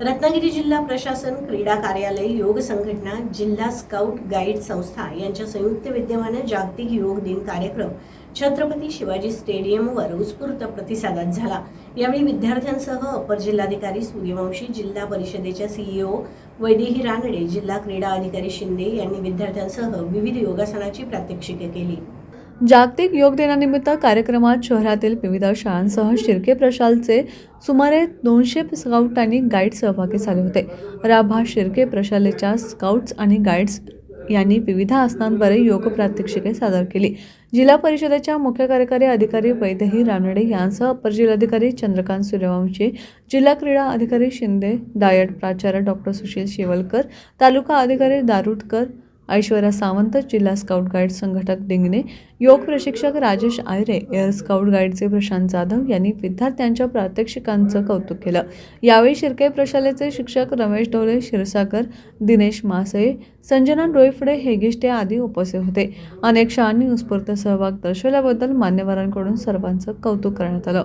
रत्नागिरी जिल्हा प्रशासन क्रीडा कार्यालय योग संघटना जिल्हा स्काउट गाईड संस्था यांच्या संयुक्त विद्यमाने जागतिक योग दिन कार्यक्रम छत्रपती शिवाजी स्टेडियमवर उत्स्फूर्त प्रतिसादात झाला. यावेळी विद्यार्थ्यांसह अपर जिल्हाधिकारी सूर्यवंशी जिल्हा परिषदेच्या सीईओ वैदेही रानडे जिल्हा क्रीडा अधिकारी शिंदे यांनी विद्यार्थ्यांसह विविध योगासनाची प्रात्यक्षिके केली. जागतिक योग दिनानिमित्त कार्यक्रमात शहरातील विविध शाळांसह शिर्के प्रशालचे सुमारे दोनशे स्काउट आणि गाईड सहभागी झाले होते. राभा शिर्के प्रशालेच्या स्काउट्स आणि गाईड्स यांनी विविध आसनांद्वारे योग प्रात्यक्षिके सादर केली. जिल्हा परिषदेच्या मुख्य कार्यकारी अधिकारी वैदही रानडे यांसह अपर जिल्हाधिकारी चंद्रकांत सूर्यवंशी जिल्हा क्रीडा अधिकारी शिंदे डायट प्राचार्य डॉक्टर सुशील शेवलकर तालुका अधिकारी दारुटकर ऐश्वर्या सावंत जिल्हा स्काउट गाईड संघटक डिंगणे योग प्रशिक्षक राजेश आयरे एअर स्काउट गाईडचे प्रशांत जाधव यांनी विद्यार्थ्यांच्या प्रात्यक्षिकांचं कौतुक केलं. यावेळी शिर्के प्रशालेचे शिक्षक रमेश ढोले क्षीरसागर दिनेश मासळे संजना डोईफडे हेगिष्टे आदी उपस्थित होते. अनेक शाळांनी उत्स्फूर्त सहभाग दर्शवल्याबद्दल मान्यवरांकडून सर्वांचं कौतुक करण्यात आलं.